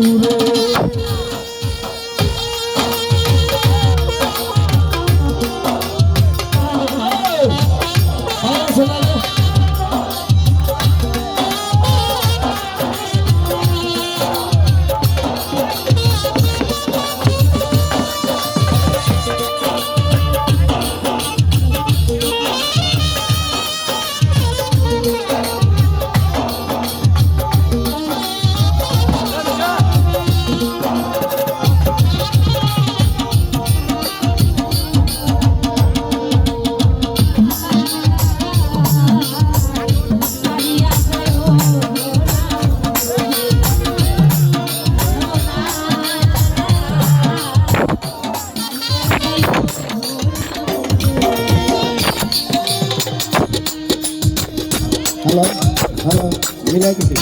Seguro মিলাই কিছু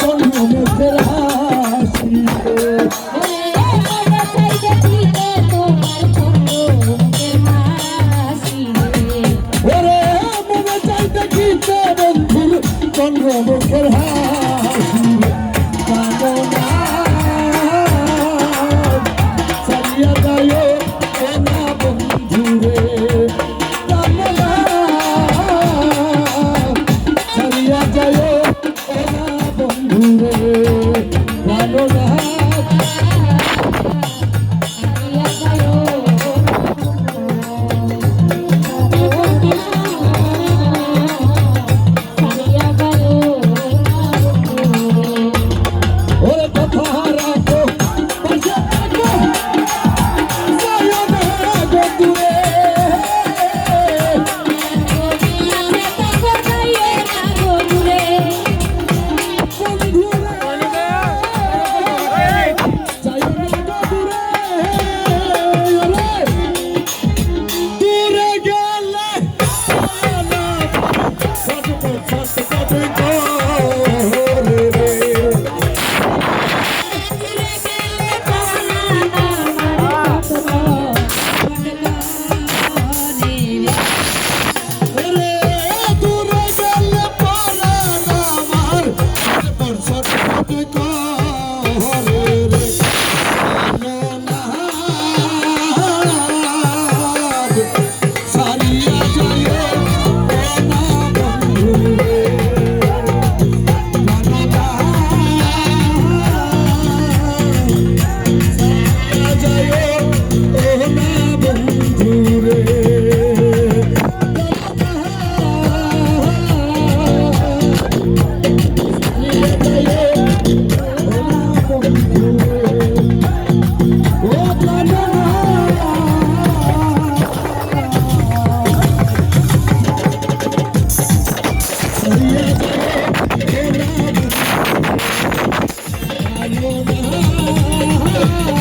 চন্দ্রমুখের হাসি রে। ওরে মনে চাই I ka Thank you.